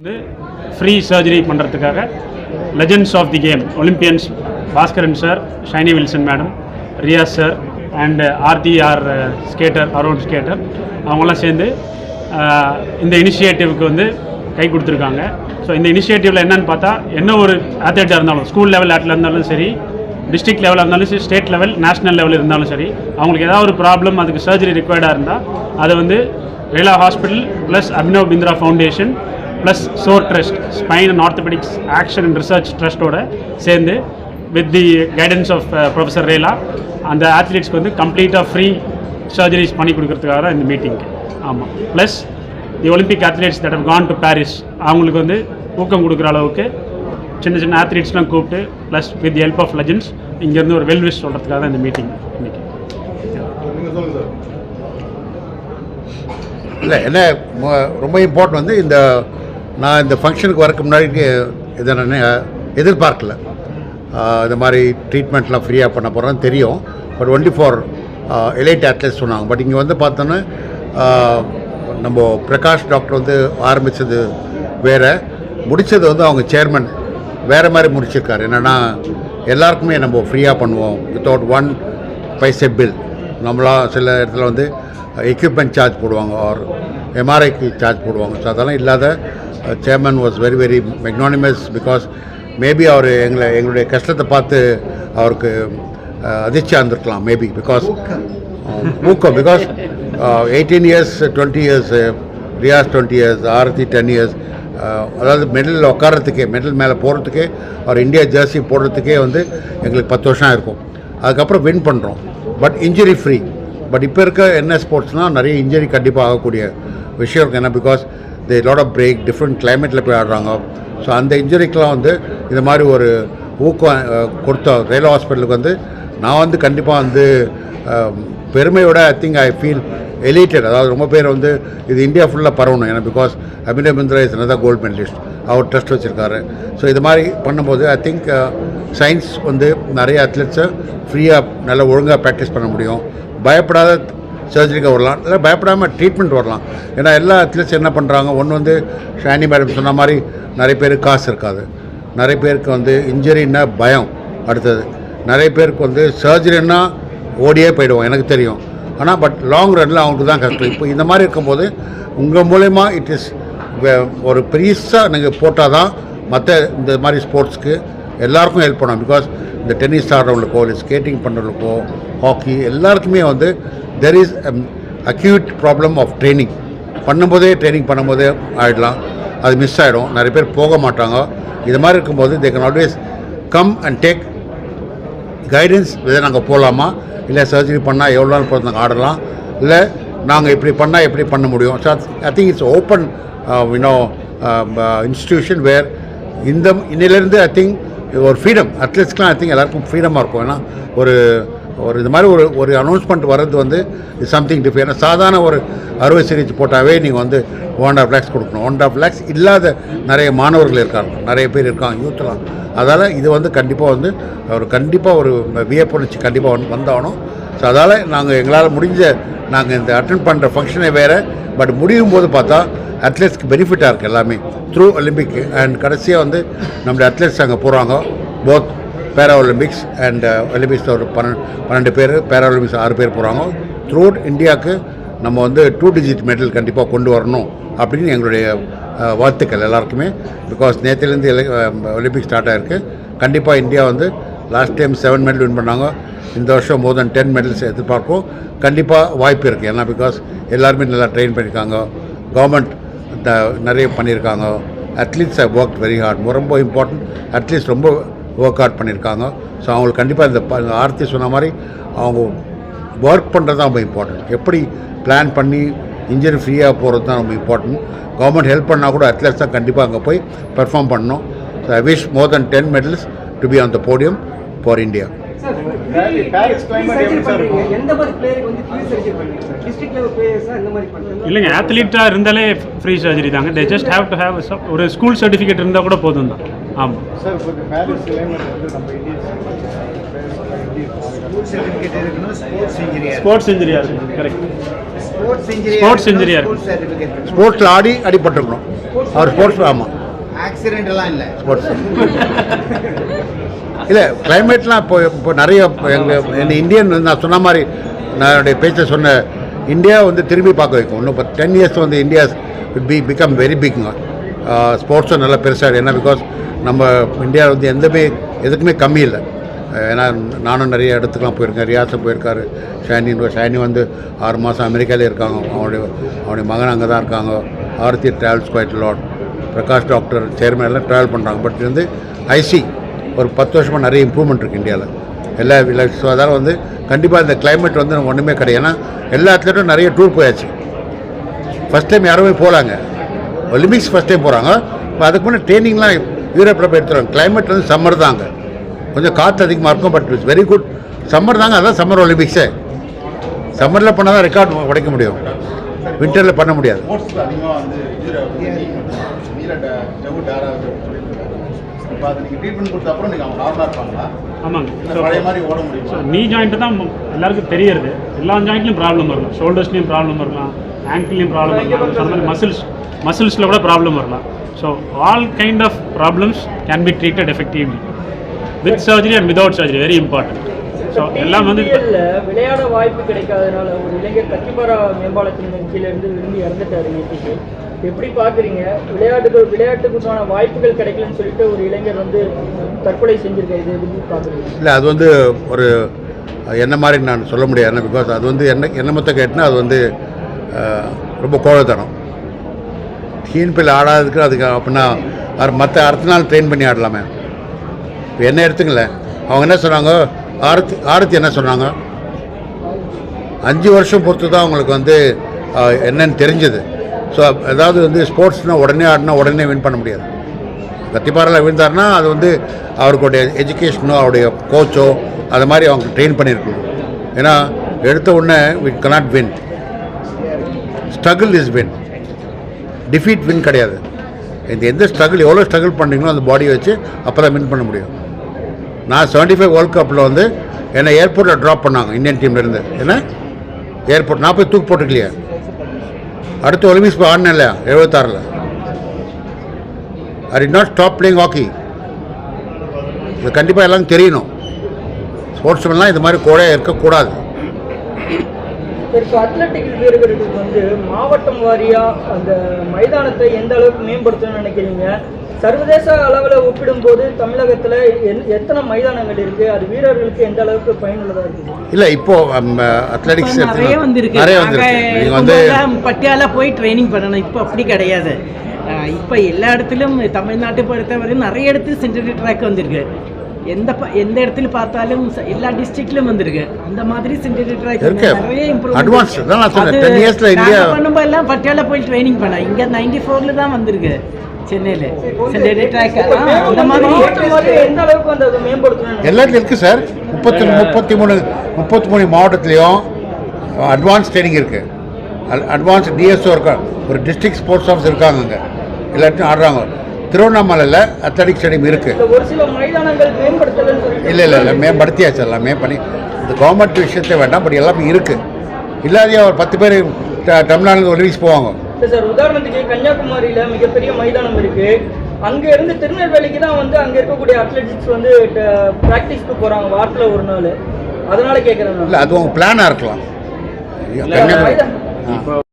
வந்து free surgery பண்ணுறதுக்காக legends of the game Olympians Bhaskaran sir Shiny Wilson madam Riyaz sir and RTR skater around skater அவங்களாம் சேர்ந்து uh, இந்த இனிஷியேட்டிவ்க்கு வந்து கை கொடுத்துருக்காங்க. ஸோ இந்த இனிஷியேட்டிவில் என்னென்னு பார்த்தா என்ன ஒரு ஆத்லெட்டாக இருந்தாலும் ஸ்கூல் லெவல் ஆட்டில் இருந்தாலும் சரி டிஸ்ட்ரிக்ட் லெவலாக இருந்தாலும் சரி ஸ்டேட் லெவல் நேஷனல் லெவல் இருந்தாலும் சரி அவங்களுக்கு ஏதாவது ஒரு ப்ராப்ளம் அதுக்கு சர்ஜரி ரிக்வயர்டாக இருந்தால் அதை வந்து Rela hospital plus Abhinav Bindra foundation plus Chor trust spine and orthopaedics action and research ட்ரஸ்ட்டோட சேர்ந்து with the guidance of professor Rela அந்த ஆத்லீட்ஸ்க்கு வந்து கம்ப்ளீட்டாக ஃப்ரீ சர்ஜரிஸ் பண்ணி கொடுக்கறதுக்காக தான் இந்த மீட்டிங் ஆமாம் plus the Olympic athletes that have gone to Paris அவங்களுக்கு வந்து ஊக்கம் கொடுக்குற அளவுக்கு சின்ன சின்ன ஆத்லீட்ஸ்லாம் கூப்பிட்டு plus with help of legends இங்கேருந்து ஒரு வெல்விஷ் சொல்கிறதுக்காக தான் இந்த மீட்டிங் இன்னைக்கு. இல்லை என்ன ரொம்ப இம்பார்ட்டன்ட் வந்து இந்த நான் இந்த ஃபங்க்ஷனுக்கு வரக்கு முன்னாடி இதை நான் எதிர்பார்க்கல. இந்த மாதிரி ட்ரீட்மெண்ட்லாம் ஃப்ரீயாக பண்ண போகிறோன்னு தெரியும். But only for elite athletes சொன்னாங்க. பட் இங்கே வந்து பார்த்தோன்னா நம்ம பிரகாஷ் டாக்டர் வந்து ஆரம்பித்தது வேறு. முடித்தது வந்து அவங்க சேர்மன் வேறு மாதிரி முடிச்சிருக்காரு. என்னென்னா எல்லாருக்குமே நம்ம ஃப்ரீயாக பண்ணுவோம். வித்தவுட் ஒன் பைசே பில் நம்மளா சில இடத்துல வந்து எக்யூப்மெண்ட் சார்ஜ் போடுவாங்க. ஆர் எம்ஆர்ஐக்கு சார்ஜ் போடுவாங்க. ஸோ அதெல்லாம் இல்லாத chairman was very very magnanimous because maybe அவர் எங்களை எங்களுடைய கஷ்டத்தை பார்த்து அவருக்கு uh, அதிர்ச்சியாக இருந்திருக்கலாம் மேபி பிகாஸ் um, ஊக்கம் because eighteen years twenty years Riyaz twenty years Aarti ten years அதாவது மெடலில் உட்காரத்துக்கே மெடல் மேலே போகிறதுக்கே அவர் இந்தியா ஜெர்சி போடுறதுக்கே வந்து எங்களுக்கு பத்து வருஷம் இருக்கும் அதுக்கப்புறம் வின் பண்ணுறோம் பட் இன்ஜுரி ஃப்ரீ பட் இப்போ இருக்க என்ன ஸ்போர்ட்ஸ்னால் நிறைய இன்ஜுரி கண்டிப்பாக ஆகக்கூடிய விஷயம் இருக்குது ஏன்னா because the lot of break different கிளைமேட்டில் போய் ஆடுறாங்க ஸோ அந்த இன்ஜுரிக்கெலாம் வந்து இந்த மாதிரி ஒரு ஊக்கம் கொடுத்த ரயில்வே ஹாஸ்பிட்டலுக்கு வந்து நான் வந்து கண்டிப்பாக வந்து பெருமையோட ஐ திங்க் ஐ ஃபீல் எலிட்டட் அதாவது ரொம்ப பேர் வந்து இது இந்தியா ஃபுல்லாக பரவணும். ஏன்னா because Abhinav Bindra is another gold medalist our trust வச்சுருக்காரு. ஸோ இது மாதிரி பண்ணும்போது ஐ திங்க் சயின்ஸ் வந்து நிறைய அத்லெட்ஸை ஃப்ரீயாக நல்லா ஒழுங்காக ப்ராக்டிஸ் பண்ண முடியும். பயப்படாத சர்ஜரிக்கு வரலாம். இல்லை பயப்படாமல் ட்ரீட்மெண்ட் வரலாம். ஏன்னா எல்லா அத்லீட்ஸ் என்ன பண்ணுறாங்க ஒன்று வந்து ஷானி மேடம் சொன்ன மாதிரி நிறைய பேருக்கு காசு இருக்காது. நிறைய பேருக்கு வந்து இன்ஜுரின்னா பயம். அடுத்தது நிறைய பேருக்கு வந்து சர்ஜரின்னா ஓடியே போயிடுவோம் எனக்கு தெரியும். ஆனால் பட் லாங் ரன்னில் அவங்களுக்கு தான் கஷ்டம் இப்போ இந்த மாதிரி இருக்கும்போது உங்கள் மூலயமா இட் இஸ் ஒரு பெரிசாக நீங்கள் போட்டால் தான் மற்ற இந்த மாதிரி ஸ்போர்ட்ஸ்க்கு எல்லாருக்கும் ஹெல்ப் பண்ணும் பிகாஸ் இந்த டென்னிஸ் ஆடுறவங்களுக்கோ இல்லை ஸ்கேட்டிங் பண்ணுறவங்களுக்கோ ஹாக்கி எல்லாருக்குமே வந்து there is acute problem of training பண்ணும்போதே ட்ரைனிங் பண்ணும்போதே ஆகிடலாம் அது மிஸ் ஆகிடும் நிறைய பேர் போக மாட்டாங்க. இது மாதிரி இருக்கும்போது they can always come and take guidance இதை நாங்கள் போகலாமா இல்லை சர்ஜரி பண்ணால் எவ்வளோ நாள் போகிறது நாங்கள் ஆடலாம்? இல்லை நாங்கள் இப்படி பண்ணால் எப்படி பண்ண முடியும்? So I think it's open you know institution where இந்த இன்னிலேருந்து ஐ திங்க் ஒரு ஃப்ரீடம் அத்லெட்ஸ்க்கெலாம் ஐ திங்க் எல்லாருக்கும் ஃப்ரீடமாக இருக்கும். ஏன்னா ஒரு ஒரு இது மாதிரி ஒரு ஒரு அனௌன்ஸ்மெண்ட் வர்றது வந்து இது சம்திங் டிஃப் சாதாரண ஒரு அறுவை சிகிச்சை போட்டாவே நீங்கள் வந்து ஒன் ஆஃப் லேக்ஸ் கொடுக்கணும். ஒன் ஆஃப் லேக்ஸ் இல்லாத நிறைய மாணவர்கள் இருக்காங்க. நிறைய பேர் இருக்காங்க. யூத்லாம் அதால் இது வந்து கண்டிப்பாக வந்து ஒரு கண்டிப்பாக ஒரு வியப்புணர்ச்சி கண்டிப்பாக வந்து வந்தாகணும். ஸோ அதால் நாங்கள் எங்களால் முடிஞ்ச நாங்கள் இந்த அட்டன் பண்ணுற ஃபங்க்ஷனே வேறு பட் முடியும் போது பார்த்தா அத்லெட்ஸ்க்கு பெனிஃபிட்டாக இருக்குது எல்லாமே. த்ரூ ஒலிம்பிக் அண்ட் கடைசியாக வந்து நம்முடைய அத்லெட்ஸ் அங்கே போகிறாங்க போத் பேரா ஒலிம்பிக்ஸ் அண்ட் ஒலிம்பிக்ஸில் ஒரு பன்னெண்டு பன்னெண்டு பேர் பேரா ஒலிம்பிக்ஸ் ஆறு பேர் போகிறாங்க த்ரூ இந்தியாவுக்கு நம்ம வந்து டூ டிஜிட் மெடல் கண்டிப்பாக கொண்டு வரணும் அப்படின்னு எங்களுடைய வாழ்த்துக்கள் எல்லாருக்குமே. பிகாஸ் நேற்றுலேருந்து ஒலிம்பிக் ஸ்டார்ட் ஆகிருக்கு கண்டிப்பாக இந்தியா வந்து last time seven medal win பண்ணாங்க. இந்த வருஷம் மோர் தென் டென் மெடல்ஸ் எதிர்பார்ப்போம். கண்டிப்பாக வாய்ப்பு இருக்குது ஏன்னா பிகாஸ் எல்லாருமே நல்லா ட்ரெயின் பண்ணியிருக்காங்க கவர்மெண்ட் நிறைய பண்ணியிருக்காங்க at least I work very hard ரொம்ப இம்பார்ட்டன்ட் அட்லீஸ்ட் ரொம்ப ஒர்க் அவுட் பண்ணியிருக்காங்க. ஸோ அவங்களுக்கு கண்டிப்பாக இந்த ஆர்த்தி சொன்ன மாதிரி அவங்க ஒர்க் பண்ணுறது தான் ரொம்ப இம்பார்ட்டன்ட் எப்படி பிளான் பண்ணி இன்ஜினியர் ஃப்ரீயாக போகிறது தான் ரொம்ப இம்பார்ட்டன்ட் கவர்மெண்ட் ஹெல்ப் பண்ணால் கூட அத்லெட்ஸ் தான் கண்டிப்பாக அங்கே போய் பெர்ஃபார்ம் பண்ணணும். So I wish more then ten medals to be on the podium for India இல்லைங்க ஆத்லீட்டாக இருந்தாலே ஃப்ரீ சர்ஜரி தாங்க. They just have to have ஒரு ஸ்கூல் சர்டிஃபிகேட் இருந்தால் கூட போதும் தான். ஆமாம் sir sports engineer sports engineer correct sports engineer Sports engineer. Sports certificate ஸ்போர்ட்ஸில் ஆடி அடிபட்டிருக்கணும் அவர் ஸ்போர்ட்ஸ் ஆமாம் ஆக்சிடென்ட் எல்லாம் இல்லை. ஸ்போர்ட்ஸ் இல்லை கிளைமேட்லாம் இப்போ இப்போ நிறைய எங்கள் இந்தியன் நான் சொன்ன மாதிரி நான் என்னுடைய பேச்சை சொன்ன இந்தியா வந்து திரும்பி பார்க்க வைக்கும். இன்னும் இப்போ டென் இயர்ஸ் வந்து இந்தியா பி பிகம் வெரி பிக்ங்க ஸ்போர்ட்ஸும் நல்லா பெருசாக ஏன்னா பிகாஸ் நம்ம இந்தியா வந்து எந்தமே எதுக்குமே கம்மி இல்லை. ஏன்னா நானும் நிறைய இடத்துக்குலாம் போயிருக்கேன். ரியாசம் போயிருக்காரு. ஷைனி ஷைனி வந்து ஆறு மாதம் அமெரிக்காலே இருக்காங்க. அவனுடைய அவனுடைய மகன் அங்கே தான் இருக்காங்க. Aarti travels quite lot Prakash doctor chairman எல்லாம் ட்ராவல் பண்ணுறாங்க பட் இது வந்து ஐசி ஒரு பத்து வருஷமாக நிறைய இம்ப்ரூவ்மெண்ட் இருக்குது இந்தியாவில் எல்லா ஸோ அதனால் வந்து கண்டிப்பாக இந்த கிளைமேட் வந்து நமக்கு ஒன்றுமே கிடையாது. ஏன்னா எல்லா அத்லட்டும் நிறைய டூர் போயாச்சு. ஃபஸ்ட் டைம் யாருமே போகலாங்க. ஒலிம்பிக்ஸ் ஃபஸ்ட் டைம் போகிறாங்க இப்போ அதுக்கு முன்னே ட்ரைனிங்லாம் யூரோப்பில் போய் எடுத்துருவாங்க கிளைமேட் வந்து சம்மர் தாங்க. கொஞ்சம் காற்று அதிகமாக இருக்கும் but it's very good summer தாங்க அதான் சம்மர் ஒலிம்பிக்ஸே சம்மரில் பண்ணால் தான் ரெக்கார்ட் உடைக்க முடியும். வின்டரில் பண்ண முடியாது ஸ்போர்ட்ஸில் அதிகமாக வந்து நீல டவு டேரா இப்போ அது நீங்கள் ட்ரீட்மெண்ட் கொடுத்த அப்புறம் நீங்கள் அவங்க நார்மலாக இருப்பாங்களா? ஆமாங்க. பழைய மாதிரி ஓட முடியுமா? ஸோ நீ ஜாயிண்ட்டு தான் எல்லாருக்கும் தெரியறது. எல்லா ஜாயிண்ட்லையும் ப்ராப்ளம் வரலாம். ஷோல்டர்ஸ்லையும் ப்ராப்ளம் வரலாம். ஆங்கிள்லையும் ப்ராப்ளம் வரலாம். சொன்ன மாதிரி மசில்ஸ் மசில்ஸில் கூட ப்ராப்ளம் வரலாம். So all kind of problems can be treated effectively with surgery and without surgery very important so எல்லாம் வந்து விளையாட வாய்ப்பு கிடைக்காதனால ஒரு இளைஞர் கத்திபாரா மேம்பாலத்தின் கீழ இருந்து விரும்பி இறந்துட்டாரு எப்படி பார்க்குறீங்க? விளையாட்டுகள் விளையாட்டுக்குண்டான வாய்ப்புகள் கிடைக்கலன்னு சொல்லிட்டு ஒரு இளைஞர் வந்து தற்கொலை செஞ்சிருக்காரு. இது எப்படி பார்க்குறீங்க? இல்லை அது வந்து ஒரு என்ன மாதிரி நான் சொல்ல முடியாது. பிகாஸ் அது வந்து என்ன என்ன மொத்தம் கேட்டுனா அது வந்து ரொம்ப கோழத்தனம் டிஎன்பியில் ஆடாததுக்கு அதுக்கு அப்படின்னா மற்ற அடுத்த நாள் ட்ரெயின் பண்ணி ஆடலாமே. இப்போ என்ன எடுத்துங்களேன். அவங்க என்ன சொன்னாங்க? ஆரத்தி ஆரத்தி என்ன சொன்னாங்க? அஞ்சு வருஷம் பொறுத்து தான் அவங்களுக்கு வந்து என்னன்னு தெரிஞ்சது. ஸோ அதாவது வந்து ஸ்போர்ட்ஸ்னால் உடனே ஆடினா உடனே வின் பண்ண முடியாது. கத்திப்பாறையில் விழுந்தாருன்னா அது வந்து அவருடைய எஜுகேஷனோ அவருடைய கோச்சோ அது மாதிரி அவங்க ட்ரெயின் பண்ணியிருக்கணும். ஏன்னா எடுத்த உடனே we cannot win struggle is win defeat win கிடையாது. இந்த எந்த ஸ்ட்ரகிள் எவ்வளோ ஸ்ட்ரகிள் பண்ணுறீங்களோ அந்த பாடியை வச்சு அப்போ தான் வின் பண்ண முடியும். நான் செவன்ட்டி ஃபைவ் வேர்ல்ட் கப்பில் வந்து என்னை ஏர்போர்ட்டில் ட்ராப் பண்ணாங்க இந்தியன் டீம்லேருந்து என்ன? ஏர்போர்ட் நான் போய் தூக்கு போட்டுக்கலையே அடுத்து ஒலிம்பிக்ஸ் போய் ஆடினேன் இல்லையா எழுபத்தாறில். I did not stop playing hockey இது கண்டிப்பாக எல்லாம் தெரியணும். ஸ்போர்ட்ஸ்மேன்லாம் இது மாதிரி கூட இருக்கக்கூடாது. வீரர்களுக்கு வந்து மாவட்டம் வாரியா அந்த மைதானத்தை எந்த அளவுக்கு மேம்படுத்தணும்னு நினைக்கிறீங்க? சர்வதேச அளவில் ஒப்பிடும்போது தமிழகத்தில் எத்தனை மைதானங்கள் இருக்கு? அது வீரர்களுக்கு எந்த அளவுக்கு பயனுள்ளதாக இருக்குது? இல்லை இப்போ அத்லெட்டிக்ஸ் நிறைய வந்திருக்கு. நிறைய நாங்க வந்திருக்கு. வந்து பட்டியாலா போய் ட்ரைனிங் பண்ணணும். இப்போ அப்படி கிடையாது. இப்போ எல்லா இடத்துலையும் தமிழ்நாட்டை பொறுத்தவரை நிறைய இடத்துல சென்டரி ட்ராக் வந்திருக்கு. எந்த ப- எந்த இடத்துல பார்த்தாலும் எல்லா டிஸ்ட்ரிக்ட்லயும் வந்திருக்கு. அந்த மாதிரி இருக்கு. நிறைய Advanced. இருக்கு. அதான் நான் சொன்னேன். அது 10 years ல India- நாங்க பண்ணும்போது எல்லாம் பட்டியாலா போய் ட்ரைனிங் பண்ணோம் இங்க நைன்டி ஃபோர்ல தான் வந்திருக்கு சென்னையில. சென்டரி ட்ராக் அந்த மாதிரி எந்த அளவுக்கு வந்து அதை மேம்படுத்தணும் எல்லாத்துலையும் இருக்குது சார். முப்பத்தி முப்பத்தி மூணு முப்பத்தி மூணு மாவட்டத்துலேயும் அட்வான்ஸ் ட்ரைனிங் இருக்குது அட்வான்ஸ் டிஎஸ்ஓ இருக்கா ஒரு டிஸ்ட்ரிக்ட் ஸ்போர்ட்ஸ் ஆஃபீஸ் இருக்காங்க அங்கே எல்லாத்தையும் ஆடுறாங்க. திருவண்ணாமலையில் அத்லெட்டிக் ஸ்டேடியம் இருக்குது ஒரு இல்லை இல்லை இல்லை மேம்படுத்தியாச்சு எல்லாமே பண்ணி. இந்த கவர்மெண்ட் விஷயத்தை வேண்டாம் பட் எல்லாமே இருக்குது இல்லாதையே ஒரு பத்து பேர் ட- தமிழ்நாடுல ஒலிம்பிக்ஸ் போவாங்க. சார் உதாரணத்துக்கு கன்னியாகுமரியில மிகப்பெரிய மைதானம் இருக்கு. அங்க இருந்து திருநெல்வேலிக்கு தான் வந்து அங்க இருக்கக்கூடிய அத்லெட்டிக்ஸ் வந்து பிராக்டிஸ்க்கு போறாங்க வாரத்துல ஒரு நாள். அதனால நான். இல்லை அது உங்கள் பிளானாக இருக்கலாம். கன்னியாகுமரி.